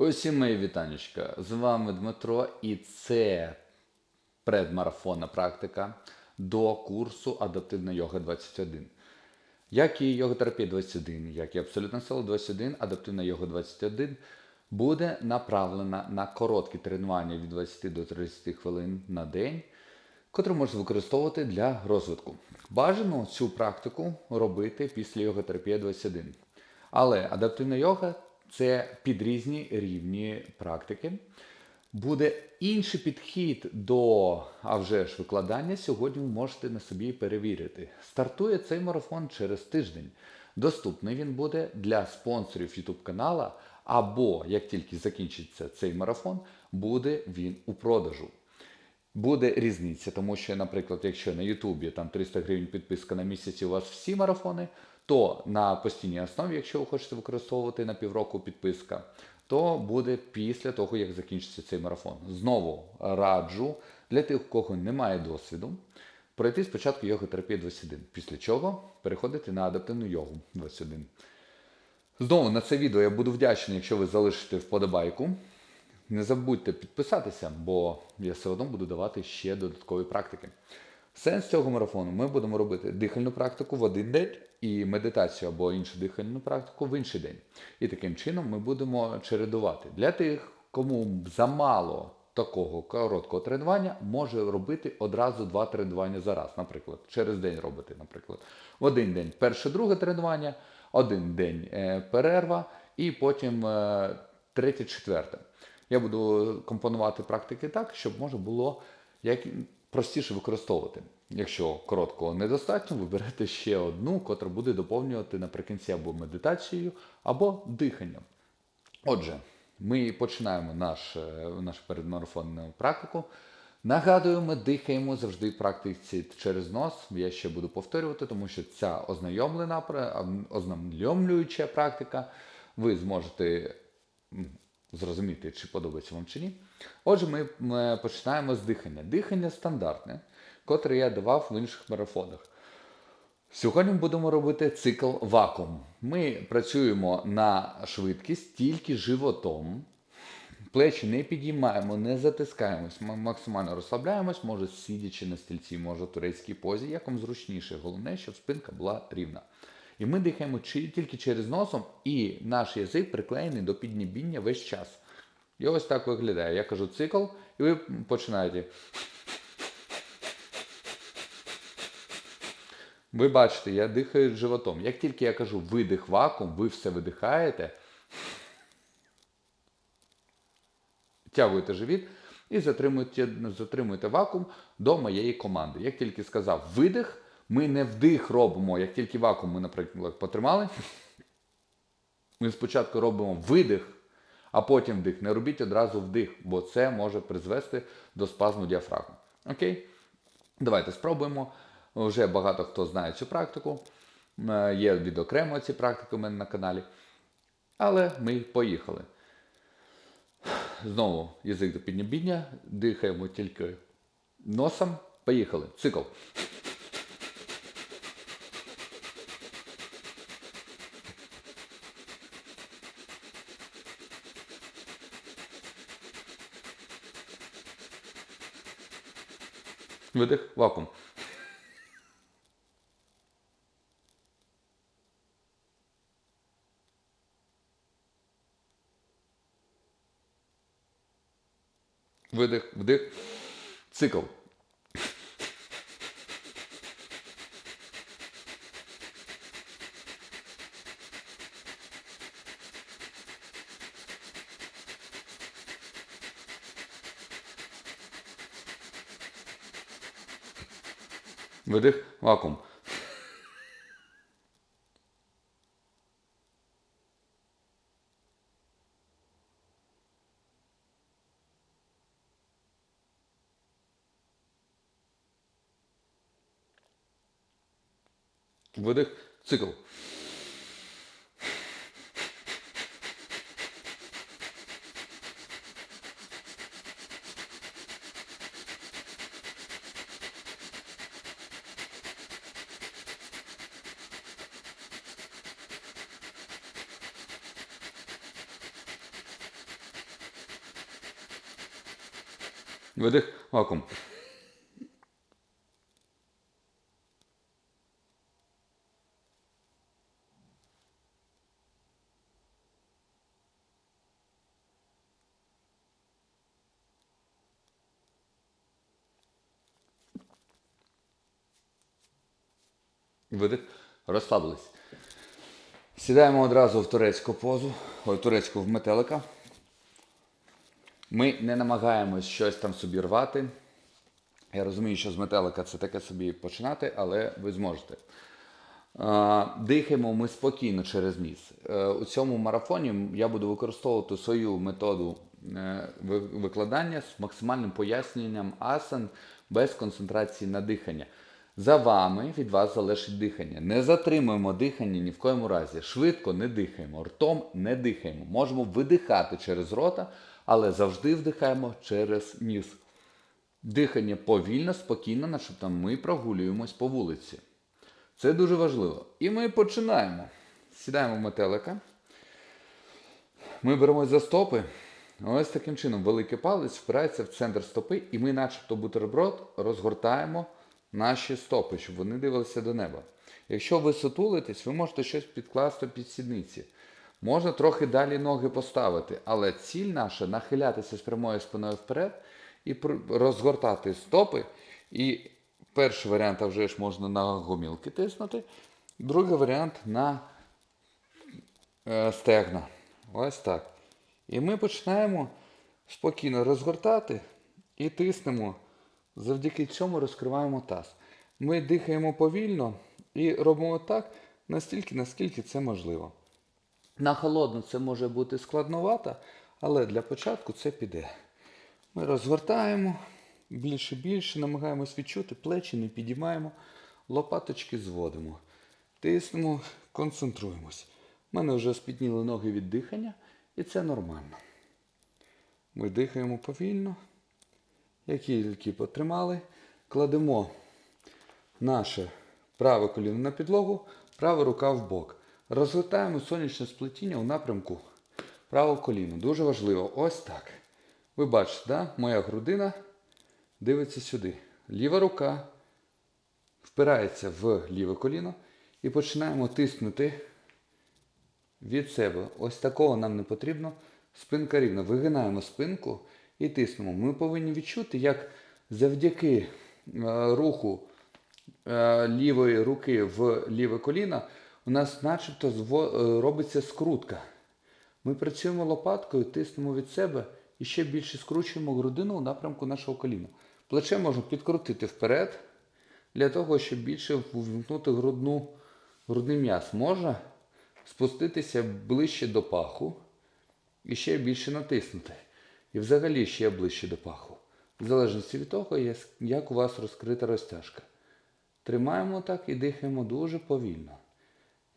Усім мої вітанечка. З вами Дмитро, і це предмарафонна практика до курсу Адаптивна йога 21. Як і йога-терапія 21, як і абсолютна сила 21, адаптивна йога 21 буде направлена на короткі тренування від 20 до 30 хвилин на день, котру можна використовувати для розвитку. Бажано цю практику робити після йога-терапії 21. Але адаптивна йога це під різні рівні практики. Буде інший підхід до а вже ж викладання. Сьогодні ви можете на собі перевірити. Стартує цей марафон через тиждень. Доступний він буде для спонсорів YouTube канала, або як тільки закінчиться цей марафон, буде він у продажу. Буде різниця, тому що, наприклад, якщо на Ютубі там 300 гривень підписка на місяць і у вас всі марафони, то на постійній основі, якщо ви хочете використовувати на півроку підписка, то буде після того, як закінчиться цей марафон. Знову раджу для тих, у кого немає досвіду, пройти спочатку йога-терапію 21, після чого переходити на адаптивну йогу 21. Знову на це відео я буду вдячний, якщо ви залишите вподобайку. Не забудьте підписатися, бо я все одно буду давати ще додаткові практики. Сенс цього марафону ми будемо робити дихальну практику в один день і медитацію або іншу дихальну практику в інший день. І таким чином ми будемо чередувати. Для тих, кому замало такого короткого тренування, може робити одразу два тренування за раз. Наприклад, через день робити, наприклад, в один день перше, друге тренування, один день е, перерва, і потім е, третє, четверте. Я буду компонувати практики так, щоб можна було як простіше використовувати. Якщо короткого недостатньо, ви берете ще одну, котра буде доповнювати наприкінці або медитацією, або диханням. Отже, ми починаємо наш, е, нашу передмарафонну практику. Нагадую, ми дихаємо завжди в практиці через нос. Я ще буду повторювати, тому що ця ознайомлена, ознайомлююча практика, ви зможете зрозуміти, чи подобається вам чи ні. Отже, ми, починаємо з дихання. Дихання стандартне, котре я давав в інших марафонах. Сьогодні ми будемо робити цикл вакуум. Ми працюємо на швидкість тільки животом. Плечі не підіймаємо, не затискаємось, ми максимально розслабляємось, може сидячи на стільці, може в турецькій позі, як вам зручніше. Головне, щоб спинка була рівна. І ми дихаємо тільки через носом, і наш язик приклеєний до піднебіння весь час. І ось так виглядає. Я кажу цикл, і ви починаєте. Ви бачите, я дихаю животом. Як тільки я кажу видих вакуум, ви все видихаєте, тягуєте живіт і затримуєте, затримуєте вакуум до моєї команди. Як тільки сказав видих, ми не вдих робимо, як тільки вакуум ми, наприклад, потримали. Ми спочатку робимо видих, а потім вдих. Не робіть одразу вдих, бо це може призвести до спазму діафрагми. Окей? Давайте спробуємо. Вже багато хто знає цю практику. Е, є відокремо ці практики у мене на каналі. Але ми поїхали. Знову язик до піднебіння, дихаємо тільки носом. Поїхали. Цикл. Видих, вакуум. Видих, вдих, цикл. Видих, вакуум. Видих, вакуум. Видих. Розслабились. Сідаємо одразу в турецьку позу, ой, турецьку в метелика. Ми не намагаємось щось там собі рвати. Я розумію, що з метелика це таке собі починати, але ви зможете. Дихаємо ми спокійно через ніс. Е, У цьому марафоні я буду використовувати свою методу е, викладання з максимальним поясненням асан без концентрації на дихання. За вами від вас залежить дихання. Не затримуємо дихання ні в коєму разі. Швидко не дихаємо, ртом не дихаємо. Можемо видихати через рота, але завжди вдихаємо через ніс. Дихання повільно, спокійно, начебто ми прогулюємось по вулиці. Це дуже важливо. І ми починаємо. Сідаємо в метелика. Ми беремось за стопи. Ось таким чином великий палець впирається в центр стопи, і ми, начебто бутерброд, розгортаємо наші стопи, щоб вони дивилися до неба. Якщо ви сутулитесь, ви можете щось підкласти під сідниці. Можна трохи далі ноги поставити, але ціль наша нахилятися з прямою спиною вперед і розгортати стопи. І перший варіант вже ж можна на гомілки тиснути, другий варіант на е, стегна. Ось так. І ми починаємо спокійно розгортати і тиснемо. Завдяки цьому розкриваємо таз. Ми дихаємо повільно і робимо так настільки, наскільки це можливо. На холодно це може бути складновато, але для початку це піде. Ми розгортаємо більше більше, намагаємось відчути, плечі не підіймаємо, лопаточки зводимо. Тиснемо, концентруємось. У мене вже спітніли ноги від дихання, і це нормально. Ми дихаємо повільно. Як тільки потримали, кладемо наше праве коліно на підлогу, права рука в бок. Розгортаємо сонячне сплетіння у напрямку правого коліна. Дуже важливо. Ось так. Ви бачите, да? моя грудина дивиться сюди. Ліва рука впирається в ліве коліно і починаємо тиснути від себе. Ось такого нам не потрібно. Спинка рівна. Вигинаємо спинку і тиснемо. Ми повинні відчути, як завдяки е, руху е, лівої руки в ліве коліно у нас начебто е, робиться скрутка. Ми працюємо лопаткою, тиснемо від себе і ще більше скручуємо грудину у напрямку нашого коліна. Плече можна підкрутити вперед для того, щоб більше ввімкнути грудну, грудний м'яз. Можна спуститися ближче до паху і ще більше натиснути. І взагалі ще ближче до паху. В залежності від того, як у вас розкрита розтяжка. Тримаємо так і дихаємо дуже повільно.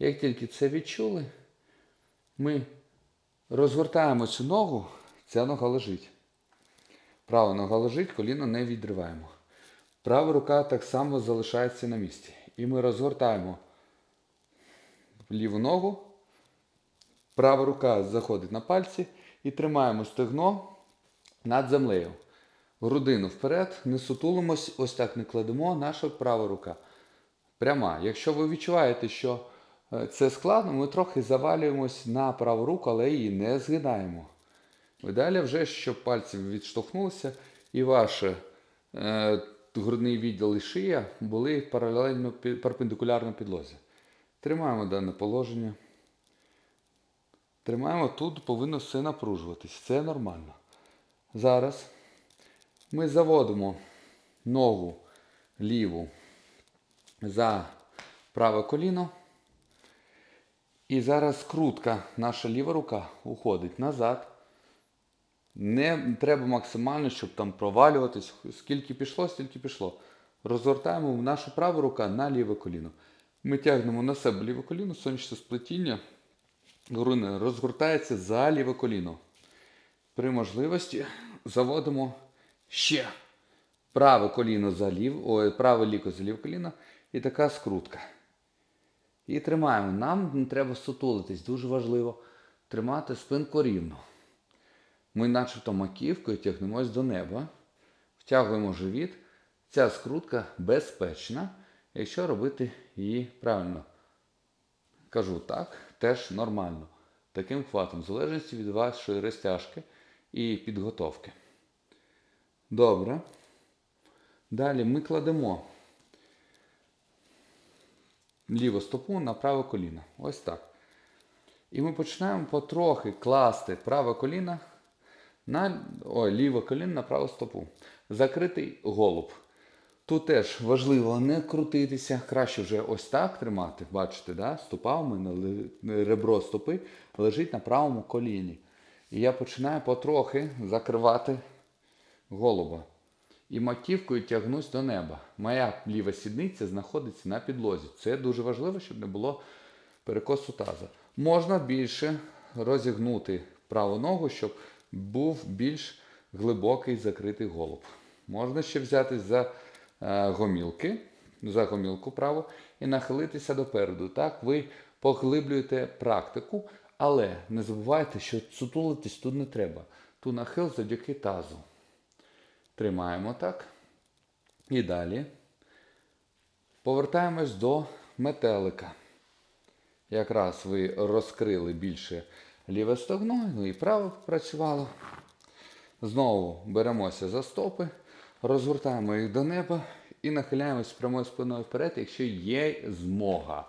Як тільки це відчули, ми розгортаємо цю ногу, ця нога лежить. Права нога лежить, коліно не відриваємо. Права рука так само залишається на місці. І ми розгортаємо ліву ногу, права рука заходить на пальці і тримаємо стегно над землею. Грудину вперед, не сутулимось, ось так не кладемо, наша права рука пряма. Якщо ви відчуваєте, що це складно, ми трохи завалюємось на праву руку, але її не згинаємо. Далі вже, щоб пальці відштовхнулися, і ваш е, грудний відділ і шия були паралельно перпендикулярно підлозі. Тримаємо дане положення. Тримаємо тут, повинно все напружуватись. Це нормально. Зараз ми заводимо ногу ліву за праве коліно. І зараз скрутка, наша ліва рука уходить назад. Не треба максимально, щоб там провалюватись. Скільки пішло, стільки пішло. Розгортаємо нашу праву рука на ліве коліно. Ми тягнемо на себе ліве коліно, сонячне сплетіння. Грудина розгортається за ліве коліно. При можливості заводимо ще праве коліно за лів, ой, праве ліко за ліве коліно і така скрутка. І тримаємо. Нам не треба сутулитись, дуже важливо тримати спинку рівно. Ми начебто маківкою тягнемось до неба. втягуємо живіт. Ця скрутка безпечна, якщо робити її правильно. Кажу так, теж нормально. Таким хватом, в залежності від вашої розтяжки і підготовки. Добре. Далі ми кладемо ліву стопу на праве коліно. Ось так. І ми починаємо потрохи класти праве коліно на ой, ліве коліно на праву стопу. Закритий голуб. Тут теж важливо не крутитися, краще вже ось так тримати. Бачите, да? стопа у мене ребро стопи лежить на правому коліні. І я починаю потрохи закривати голуба. І маківкою тягнусь до неба. Моя ліва сідниця знаходиться на підлозі. Це дуже важливо, щоб не було перекосу таза. Можна більше розігнути праву ногу, щоб був більш глибокий закритий голуб. Можна ще взятись за е, гомілки, за гомілку праву і нахилитися допереду. Так ви поглиблюєте практику, але не забувайте, що сутулитись тут не треба. Тут нахил завдяки тазу. Тримаємо так. І далі повертаємось до метелика. Якраз ви розкрили більше ліве стегно, ну і право працювало. Знову беремося за стопи, розгортаємо їх до неба і нахиляємось прямою спиною вперед, якщо є змога.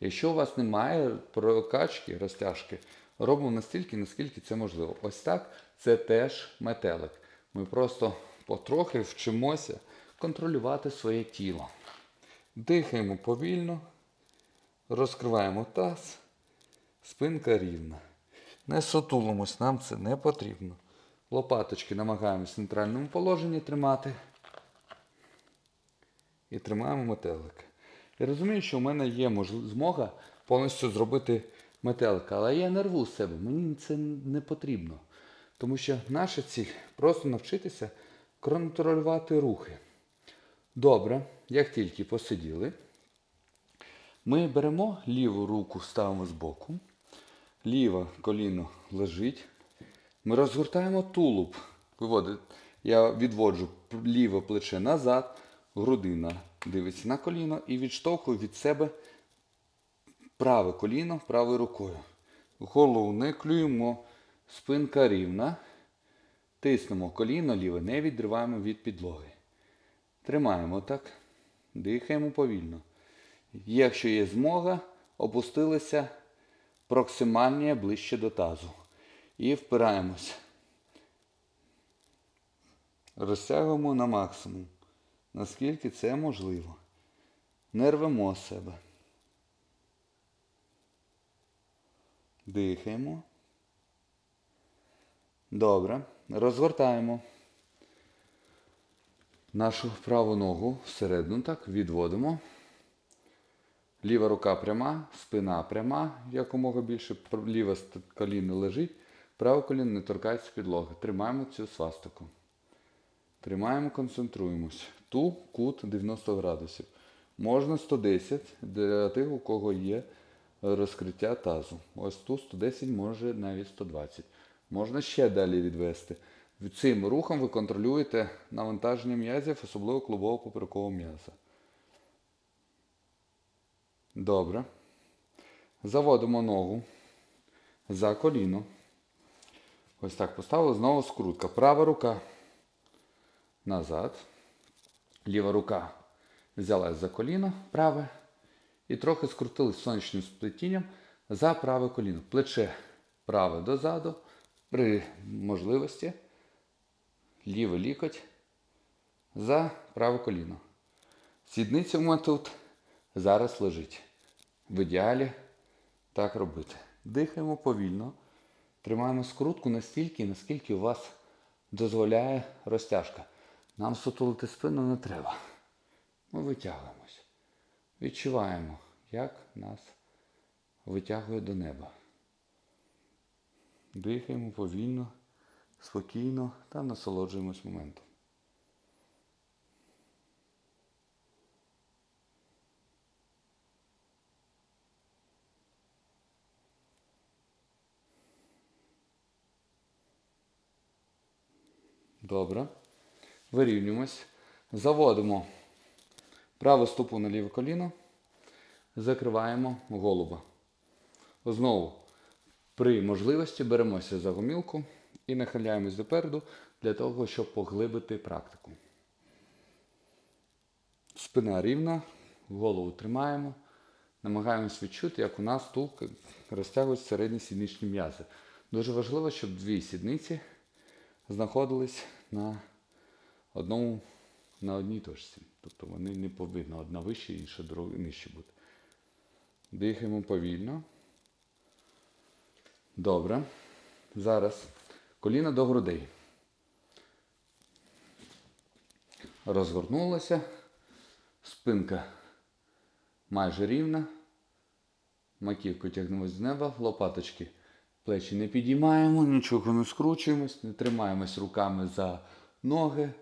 Якщо у вас немає прокачки, розтяжки, робимо настільки, наскільки це можливо. Ось так це теж метелик. Ми просто потрохи вчимося контролювати своє тіло. Дихаємо повільно, розкриваємо таз, спинка рівна. Не сутулимось, нам це не потрібно. Лопаточки намагаємось в нейтральному положенні тримати. І тримаємо метелик. Я розумію, що в мене є змога повністю зробити метелика, але я не рву з себе, мені це не потрібно. Тому що наша ціль просто навчитися контролювати рухи. Добре, як тільки посиділи, ми беремо ліву руку, ставимо збоку, ліве коліно лежить. Ми розгортаємо тулуб. Виводить, я відводжу ліве плече назад, грудина дивиться на коліно і відштовхую від себе праве коліно правою рукою. Голову не клюємо, спинка рівна. Тиснемо коліно ліве, не відриваємо від підлоги. Тримаємо так, дихаємо повільно. Якщо є змога, опустилися проксимальні ближче до тазу. І впираємось. Розтягуємо на максимум, наскільки це можливо. Не рвемо себе. Дихаємо. Добре. Розгортаємо нашу праву ногу всередину, так, відводимо. Ліва рука пряма, спина пряма, якомога більше. Ліве коліно лежить, праве коліно не торкається підлоги. Тримаємо цю свастику. Тримаємо, концентруємось. Ту кут 90 градусів. Можна 110 для тих, у кого є розкриття тазу. Ось ту 110, може навіть 120. Можна ще далі відвести. Цим рухом ви контролюєте навантаження м'язів, особливо клубового поперекового м'яза. Добре. Заводимо ногу за коліно. Ось так поставили. Знову скрутка. Права рука назад. Ліва рука взялась за коліно праве. І трохи скрутили сонячним сплетінням за праве коліно. Плече праве дозаду. При можливості. Лівий лікоть за праве коліно. Сідниця в мене тут зараз лежить. В ідеалі так робити. Дихаємо повільно. Тримаємо скрутку настільки, наскільки у вас дозволяє розтяжка. Нам сутулити спину не треба. Ми витягуємось. Відчуваємо, як нас витягує до неба. Дихаємо повільно, спокійно та насолоджуємось моментом. Добре. Вирівнюємось. Заводимо праву стопу на ліве коліно. Закриваємо голуба. Знову при можливості беремося за гомілку і нахиляємось допереду для того, щоб поглибити практику. Спина рівна, голову тримаємо. Намагаємось відчути, як у нас тут розтягують середні сідничні м'язи. Дуже важливо, щоб дві сідниці знаходились на одному на одній точці. Тобто вони не повинні одна вище, інша друга нижче бути. Дихаємо повільно. Добре. Зараз коліна до грудей. Розгорнулося. Спинка майже рівна. Маківку тягнемось з неба, лопаточки. Плечі не підіймаємо, нічого не скручуємось, не тримаємось руками за ноги.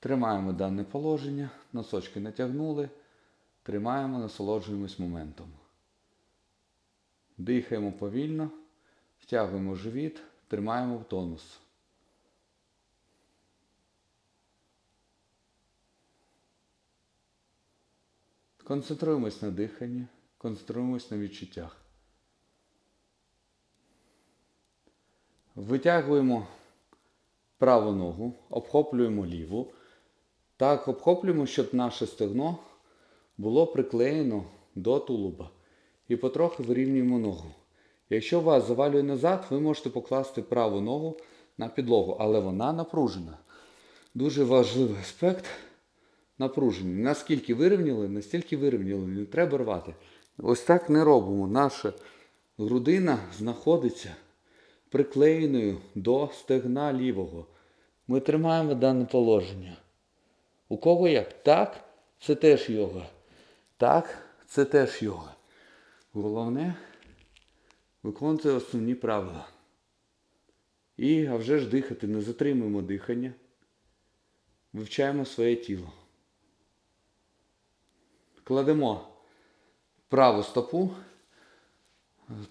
Тримаємо дане положення, носочки натягнули, тримаємо, насолоджуємось моментом. Дихаємо повільно, втягуємо живіт, тримаємо в тонус. Концентруємось на диханні, концентруємось на відчуттях. Витягуємо праву ногу, обхоплюємо ліву. Так обхоплюємо, щоб наше стегно було приклеєно до тулуба. І потрохи вирівнюємо ногу. Якщо вас завалює назад, ви можете покласти праву ногу на підлогу, але вона напружена. Дуже важливий аспект напруження. Наскільки вирівняли, настільки вирівняли, не треба рвати. Ось так не робимо. Наша грудина знаходиться приклеєною до стегна лівого. Ми тримаємо дане положення. У кого як? Так, це теж йога. Так, це теж йога. Головне виконувати основні правила. І а вже ж дихати, не затримуємо дихання. Вивчаємо своє тіло. Кладемо праву стопу,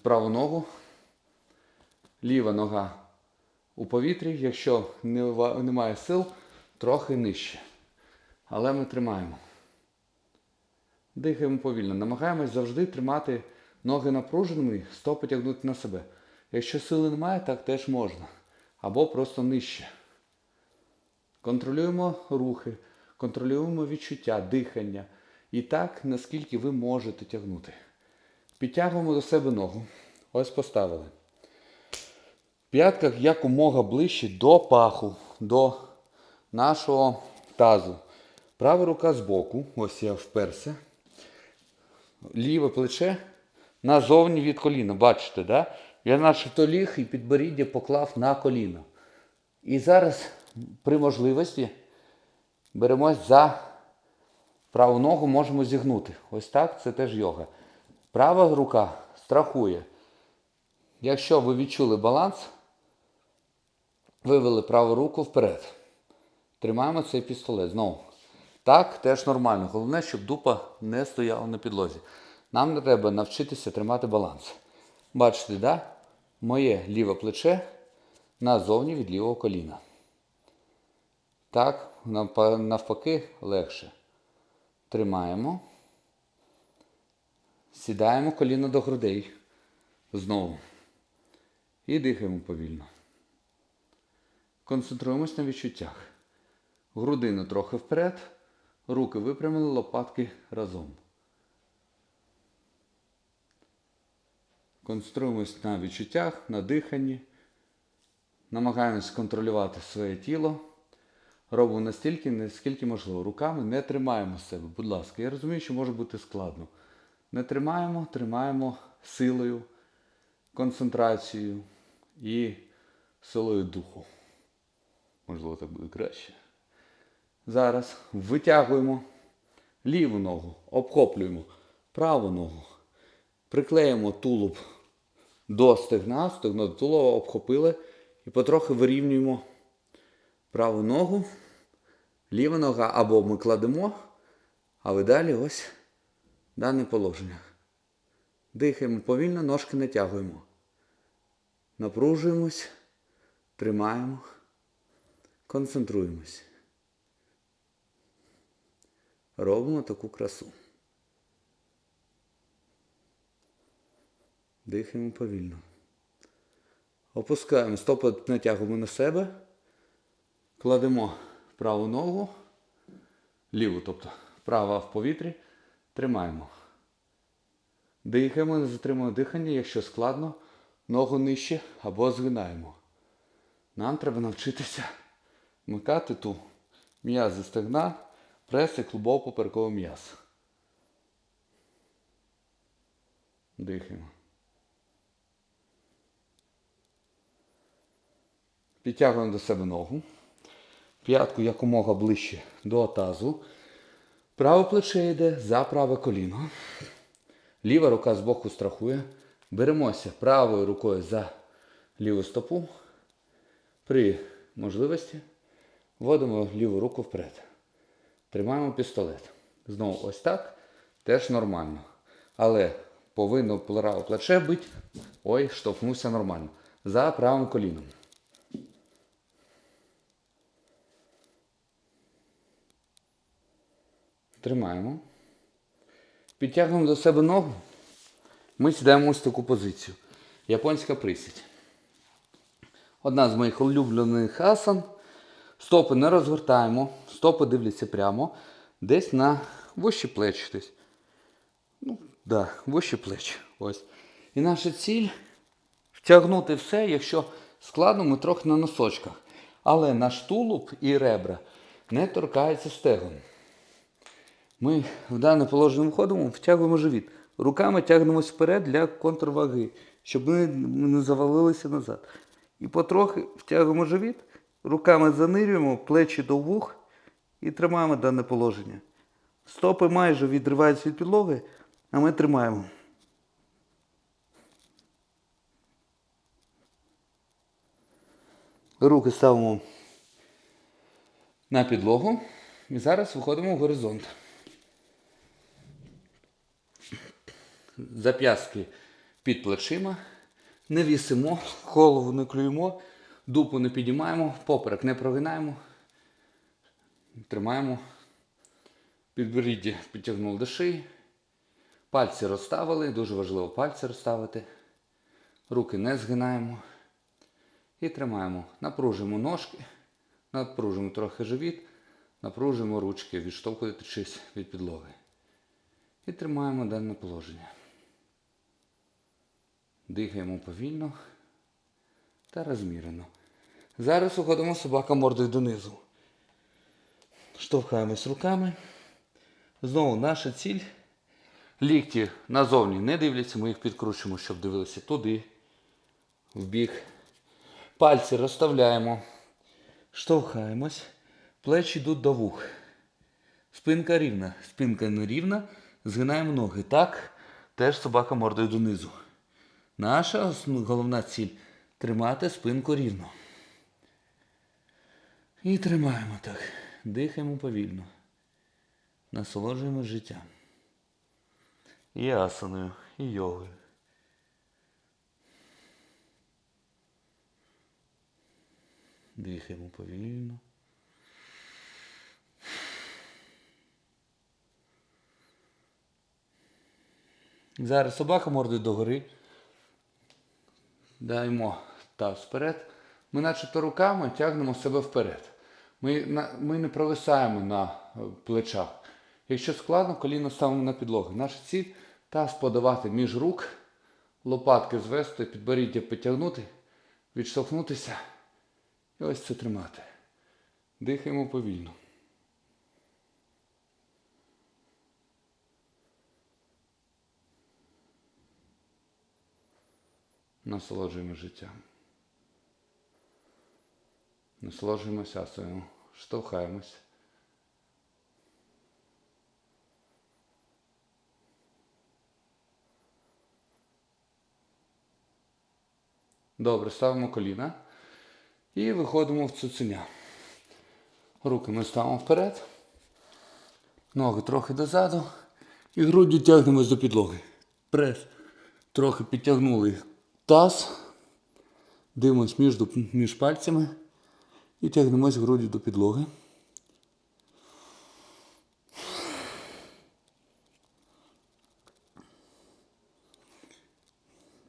праву ногу, ліва нога у повітрі, якщо немає сил, трохи нижче. Але ми тримаємо. Дихаємо повільно. Намагаємось завжди тримати ноги напруженими, стопи тягнути на себе. Якщо сили немає, так теж можна. Або просто нижче. Контролюємо рухи, контролюємо відчуття, дихання. І так, наскільки ви можете тягнути. Підтягуємо до себе ногу. Ось поставили. П'ятка якомога ближче до паху, до нашого тазу. Права рука збоку, ось я вперся. Ліве плече назовні від коліна. Бачите, да? Я начебто ліг і підборіддя поклав на коліно. І зараз при можливості беремось за праву ногу, можемо зігнути. Ось так, це теж йога. Права рука страхує. Якщо ви відчули баланс, вивели праву руку вперед. Тримаємо цей пістолет. Знову. Так, теж нормально. Головне, щоб дупа не стояла на підлозі. Нам треба навчитися тримати баланс. Бачите, да? Моє ліве плече назовні від лівого коліна. Так, навпаки, легше. Тримаємо. Сідаємо коліно до грудей. Знову. І дихаємо повільно. Концентруємось на відчуттях. Грудину трохи вперед. Руки випрямили, лопатки разом. Концентруємось на відчуттях, на диханні. Намагаємось контролювати своє тіло. Робимо настільки, наскільки можливо. Руками не тримаємо себе, будь ласка. Я розумію, що може бути складно. Не тримаємо, тримаємо силою, концентрацією і силою духу. Можливо, так буде краще. Зараз витягуємо ліву ногу, обхоплюємо праву ногу, приклеїмо тулуб до стегна, стегно до тулуба обхопили і потрохи вирівнюємо праву ногу, ліва нога або ми кладемо, а ви далі ось дане положення. Дихаємо повільно, ножки натягуємо. Напружуємось, тримаємо, концентруємось. робимо таку красу. Дихаємо повільно. Опускаємо стопи натягуємо на себе. Кладемо праву ногу, ліву, тобто права в повітрі. Тримаємо. Дихаємо, не затримуємо дихання, якщо складно, ногу нижче або згинаємо. Нам треба навчитися вмикати ту м'язи стегна, прес і клубово-поперековий м'яз. Дихаємо. Підтягуємо до себе ногу. П'ятку якомога ближче до тазу. Праве плече йде за праве коліно. Ліва рука збоку страхує. Беремося правою рукою за ліву стопу. При можливості вводимо ліву руку вперед. Тримаємо пістолет. Знову ось так. Теж нормально. Але повинно праве плече бити. Ой, штовхнувся нормально. За правим коліном. Тримаємо. Підтягуємо до себе ногу. Ми сідаємо ось таку позицію. Японська присідь. Одна з моїх улюблених асан. Стопи не розгортаємо. Стопи дивляться прямо. Десь на вищі плечі. Десь. Ну, да, вищі плечі. Ось. І наша ціль втягнути все, якщо складно, ми трохи на носочках. Але наш тулуб і ребра не торкаються стегон. Ми в дане положення входимо, втягуємо живіт. Руками тягнемось вперед для контрваги, щоб ми не завалилися назад. І потрохи втягуємо живіт, руками занирюємо, плечі до вух і тримаємо дане положення. Стопи майже відриваються від підлоги, а ми тримаємо. Руки ставимо на підлогу і зараз виходимо в горизонт. Зап'ястки під плечима. Не вісимо, голову не клюємо, дупу не підіймаємо, поперек не прогинаємо. Тримаємо. Підборіддя підтягнули до шиї. Пальці розставили, дуже важливо пальці розставити. Руки не згинаємо. І тримаємо. Напружимо ножки, напружимо трохи живіт, напружимо ручки, відштовхуючись від підлоги. І тримаємо дане положення. Дихаємо повільно та розмірено. Зараз уходимо собака мордою донизу. Штовхаємось руками. Знову наша ціль. Лікті назовні не дивляться, ми їх підкручуємо, щоб дивилися туди, в бік. Пальці розставляємо. Штовхаємось. Плечі йдуть до вух. Спинка рівна. Спинка не рівна. Згинаємо ноги. Так, теж собака мордою донизу. Наша головна ціль тримати спинку рівно. І тримаємо так. Дихаємо повільно. Насолоджуємо життям. І асаною, і йогою. Дихаємо повільно. Зараз собака мордою догори. Даємо таз вперед. Ми начебто руками тягнемо себе вперед. Ми, ми не провисаємо на е, плечах. Якщо складно, коліно ставимо на підлогу. Наша ціль таз подавати між рук, лопатки звести, підборіддя підтягнути, відштовхнутися. І ось це тримати. Дихаємо повільно. Насолоджуємо життям. Насолоджуємося асою, штовхаємось. Добре, ставимо коліна і виходимо в цуценя. Руки ми ставимо вперед, ноги трохи дозаду і груддю тягнемось до підлоги. Прес. Трохи підтягнули таз, дивимось між, між пальцями і тягнемось груді до підлоги.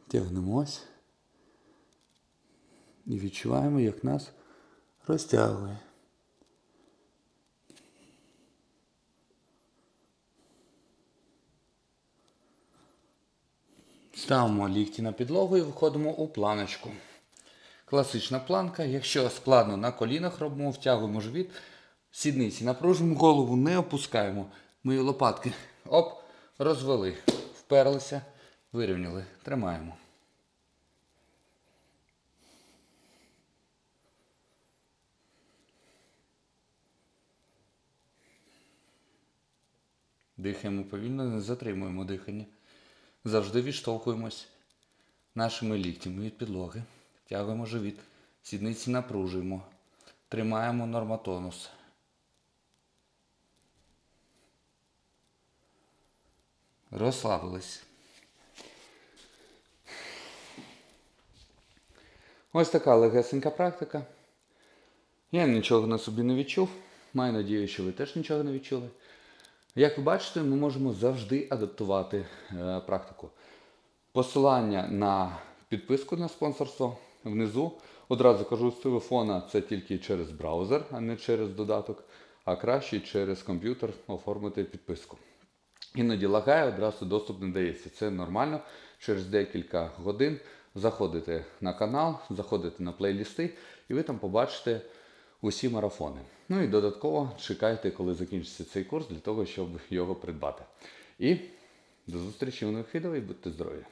Тягнемось і відчуваємо, як нас розтягує. Ставимо лікті на підлогу і виходимо у планочку. Класична планка. Якщо складно на колінах робимо, втягуємо живіт, сідниці, напружуємо голову, не опускаємо. Мої лопатки оп, розвели, вперлися, вирівняли. Тримаємо. Дихаємо повільно, не затримуємо дихання. Завжди відштовхуємось нашими ліктями від підлоги. Втягуємо живіт. Сідниці напружуємо. Тримаємо норматонус. Розслабились. Ось така легесенька практика. Я нічого на собі не відчув. Маю надію, що ви теж нічого не відчули. Як ви бачите, ми можемо завжди адаптувати е, практику. Посилання на підписку на спонсорство внизу. Одразу кажу, з телефона це тільки через браузер, а не через додаток, а краще через комп'ютер оформити підписку. Іноді лагає, одразу доступ не дається. Це нормально. Через декілька годин заходите на канал, заходите на плейлісти, і ви там побачите усі марафони. Ну і додатково чекайте, коли закінчиться цей курс, для того, щоб його придбати. І до зустрічі у нових відео і будьте здорові!